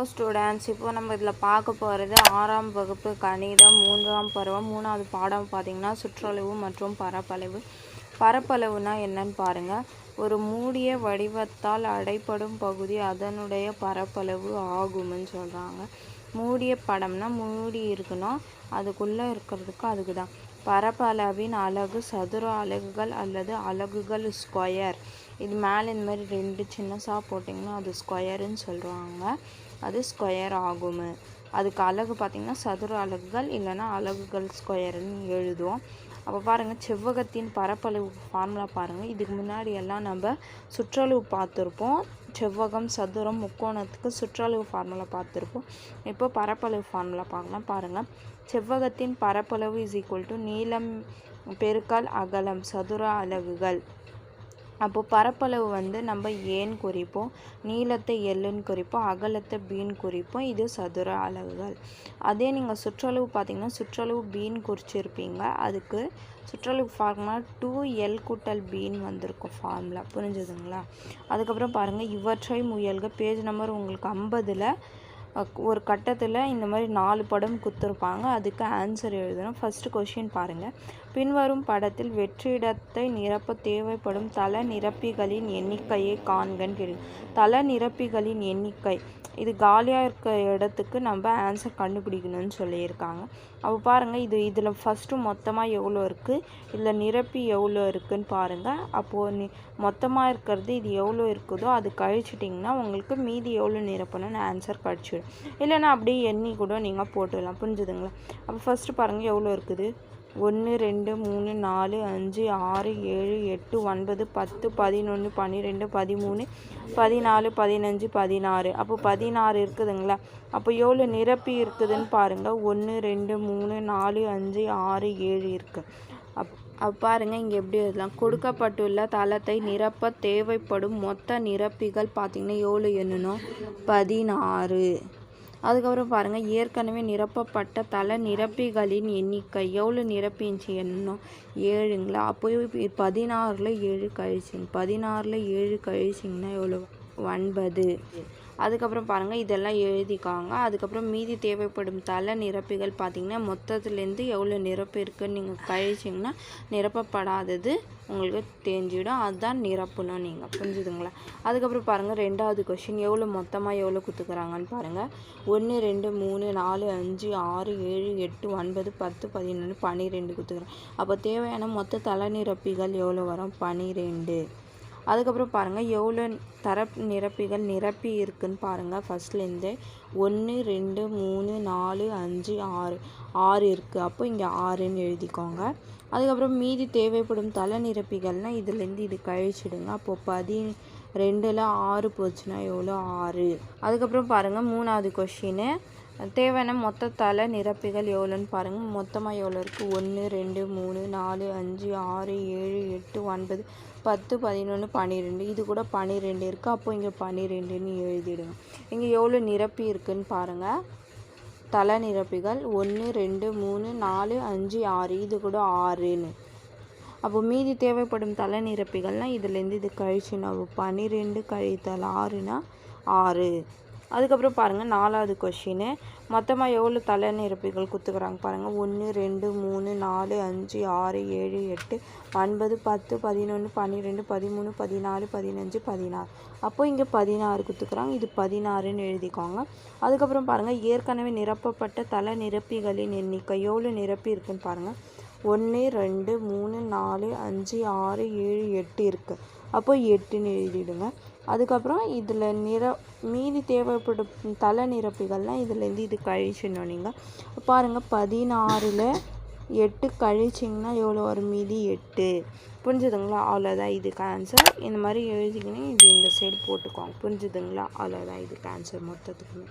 Hello students இப்போ நம்ம இதில் பார்க்க போகிறது ஆறாம் வகுப்பு கணிதம் மூன்றாம் பருவம் மூணாவது பாடம் பார்த்தீங்கன்னா சுற்றளவு மற்றும் பரப்பளவு. பரப்பளவுனா என்னன்னு பாருங்கள் ஒரு மூடிய வடிவத்தால் அடைப்படும் பகுதி அதனுடைய பரப்பளவு ஆகும்னு சொல்கிறாங்க மூடிய படம்னா மூடி இருக்கணும். அதுக்குள்ளே இருக்கிறதுக்கு அதுக்கு தான் பரப்பளவின் அலகு சதுர அலகுகள் அல்லது அலகுகள் ஸ்கொயர் இது மேலே இந்த மாதிரி ரெண்டு சின்னசாக போட்டிங்கன்னா அது ஸ்கொயருன்னு சொல்கிறாங்க அது ஸ்கொயர் ஆகும். அதுக்கு அலகு பார்த்திங்கன்னா சதுர அலகுகள் இல்லைன்னா அலகுகள் ஸ்கொயர்னு எழுதுவோம். அப்போ பாருங்கள் செவ்வகத்தின் பரப்பளவு ஃபார்முலா பாருங்கள் இதுக்கு முன்னாடி எல்லாம் நம்ம சுற்றளவு பார்த்துருப்போம். செவ்வகம் சதுரம் முக்கோணத்துக்கு சுற்றளவு ஃபார்முலா பார்த்துருப்போம். இப்போ பரப்பளவு ஃபார்முலா பார்க்கலாம். பாருங்கள் செவ்வகத்தின் பரப்பளவு இஸ் ஈக்குவல் டு நீளம் பெருக்கல் அகலம் சதுர அலகுகள். அப்போது பரப்பளவு வந்து நம்ம ஏன்னு குறிப்போம்? நீளத்தை எல்லுன்னு குறிப்போம் அகலத்தை பீன்னு குறிப்போம் இது சதுர அலகுகள் அதே நீங்கள் சுற்றளவு பார்த்தீங்கன்னா சுற்றளவு பீன்னு குறிச்சிருப்பீங்க. அதுக்கு சுற்றளவு ஃபார்முலா டூ எல் கூட்டல் பீன் வந்திருக்கும் ஃபார்முலா புரிஞ்சுதுங்களா? அதுக்கப்புறம் பாருங்கள் இவற்றை முயல்க. பேஜ் நம்பர் உங்களுக்கு ஐம்பதில் ஒரு கட்டத்தில் இந்த மாதிரி நாலு படம் கொடுத்துருப்பாங்க. அதுக்கு ஆன்சர் எழுதணும். ஃபஸ்ட்டு கொஷின் பாருங்கள் பின்வரும் படத்தில் வெற்றிடத்தை நிரப்ப தேவைப்படும் தல நிரப்பிகளின் எண்ணிக்கையை காண்கன்னு கேள்வி தல நிரப்பிகளின் எண்ணிக்கை. இது காலியாக இருக்க இடத்துக்கு நம்ம ஆன்சர் கண்டுபிடிக்கணும்னு சொல்லியிருக்காங்க. அப்போ பாருங்கள் இது இதில் ஃபஸ்ட்டு மொத்தமாக எவ்வளோ இருக்குது இதில் நிரப்பி எவ்வளோ இருக்குதுன்னு பாருங்கள் அப்போது நி மொத்தமாக இருக்கிறது இது எவ்வளோ இருக்குதோ அது கழிச்சிட்டிங்கன்னா உங்களுக்கு மீதி எவ்வளோ நிரப்பணும்னு ஆன்சர் கிடச்சிடும். இல்லைன்னா அப்படியே எண்ணி கூட நீங்கள் போட்டுடலாம் புரிஞ்சுதுங்களா? அப்போ ஃபஸ்ட்டு பாருங்கள் எவ்வளோ இருக்குது? ஒன்று ரெண்டு மூணு நாலு அஞ்சு ஆறு ஏழு எட்டு ஒன்பது பத்து பதினொன்று பன்னிரெண்டு பதிமூணு பதினாலு பதினஞ்சு பதினாறு. அப்போ பதினாறு இருக்குதுங்களா? அப்போ எவ்வளோ நிரப்பி இருக்குதுன்னு பாருங்கள் ஒன்று ரெண்டு மூணு நாலு அஞ்சு ஆறு ஏழு இருக்குது அப் பாருங்கள் இங்கே எப்படி எழுதலாம்? கொடுக்கப்பட்டுள்ள தளத்தை நிரப்ப தேவைப்படும் மொத்த நிரப்பிகள் பார்த்திங்கன்னா எவ்வளோ எண்ணணும் பதினாறு. அதுக்கப்புறம் பாருங்கள் ஏற்கனவே நிரப்பப்பட்ட தள நிரப்பிகளின் எண்ணிக்கை எவ்வளோ நிரப்பிச்சு எண்ணணும் ஏழுங்களா? அப்போ பதினாறில் ஏழு கழிச்சிங்க. பதினாறில் ஏழு கழிச்சிங்கன்னா எவ்வளோ ஒன்பது. அதுக்கப்புறம் பாருங்கள் இதெல்லாம் எழுதிக்காங்க. அதுக்கப்புறம் மீதி தேவைப்படும் தலை நிரப்பிகள் பார்த்திங்கன்னா மொத்தத்துலேருந்து எவ்வளோ நிரப்பு இருக்குதுன்னு நீங்கள் கழிச்சிங்கன்னா நிரப்பப்படாதது உங்களுக்கு தெரிஞ்சிடும். அதுதான் நிரப்பணும் நீங்கள் புரிஞ்சுதுங்களா? அதுக்கப்புறம் பாருங்கள் ரெண்டாவது கொஷின் எவ்வளோ மொத்தமாக எவ்வளோ கொடுத்துக்குறாங்கன்னு பாருங்கள் ஒன்று ரெண்டு மூணு நாலு அஞ்சு ஆறு ஏழு எட்டு ஒன்பது பத்து பதினொன்று பன்னிரெண்டு கொடுத்துக்குறேன் அப்போ தேவையான மொத்த தலை நிரப்பிகள் எவ்வளோ வரும்? பன்னிரெண்டு. அதுக்கப்புறம் பாருங்கள் எவ்வளோ தர நிரப்பிகள் நிரப்பி இருக்குன்னு பாருங்கள் ஃபஸ்ட்லேருந்து ஒன்று ரெண்டு மூணு நாலு அஞ்சு ஆறு ஆறு இருக்குது அப்போ இங்கே ஆறுன்னு எழுதிக்கோங்க. அதுக்கப்புறம் மீதி தேவைப்படும் தலை நிரப்பிகள்னால் இதுலேருந்து இது கழிச்சிடுங்க. அப்போ பதி ரெண்டில் ஆறு போச்சுன்னா எவ்வளோ? ஆறு. அதுக்கப்புறம் பாருங்கள் மூணாவது கொஷின்னு தேவையான மொத்த தலை நிரப்பிகள் எவ்வளோன்னு பாருங்கள் மொத்தமாக எவ்வளோ இருக்குது ஒன்று ரெண்டு மூணு நாலு அஞ்சு ஆறு ஏழு எட்டு ஒன்பது பத்து பதினொன்று பன்னிரெண்டு இது கூட பன்னிரெண்டு இருக்குது அப்போ இங்கே பன்னிரெண்டுன்னு எழுதிடுங்க. இங்கே எவ்வளோ நிரப்பி இருக்குன்னு பாருங்கள் தலை நிரப்பிகள் ஒன்று ரெண்டு மூணு நாலு அஞ்சு ஆறு. இது கூட ஆறுன்னு. அப்போ மீதி தேவைப்படும் தலை நிரப்பிகள்னால் இதுலேருந்து இது கழிச்சுனா பன்னிரெண்டு கழித்தல் ஆறுனா ஆறு. அதுக்கப்புறம் பாருங்கள் நாலாவது கொஷின்னு மொத்தமாக எவ்வளோ தலை நிரப்பிகள் கொடுத்துக்குறாங்க பாருங்கள் ஒன்று ரெண்டு மூணு நாலு அஞ்சு ஆறு ஏழு எட்டு ஒன்பது பத்து பதினொன்று பன்னிரெண்டு பதிமூணு பதினாலு பதினஞ்சு பதினாறு. அப்போ இங்கே பதினாறு குத்துக்கிறாங்க. இது பதினாறுன்னு எழுதிக்கோங்க. அதுக்கப்புறம் பாருங்கள் ஏற்கனவே நிரப்பப்பட்ட தலை நிரப்பிகளின் எண்ணிக்கை எவ்வளோ நிரப்பி இருக்குன்னு பாருங்கள் ஒன்று ரெண்டு மூணு நாலு அஞ்சு ஆறு ஏழு எட்டு இருக்குது அப்போ எட்டுன்னு எழுதிடுங்க. அதுக்கப்புறம் இதில் நிற மீதி தேவைப்படும் தலை நிரப்பிகள்லாம் இதுலேருந்து இது கழிச்சிடணும் நீங்கள் பாருங்கள் பதினாறில் எட்டு கழிச்சிங்கன்னா எவ்வளோ வரும்? மீதி எட்டு. புரிஞ்சுதுங்களா? அவ்வளோதான் இதுக்கு ஆன்சர் இந்த மாதிரி எழுதிக்கினே இது இந்த சைடு போட்டுக்கோங்க. புரிஞ்சுதுங்களா? அவ்வளோதான் இதுக்கு ஆன்சர் மொத்தத்துக்குமே.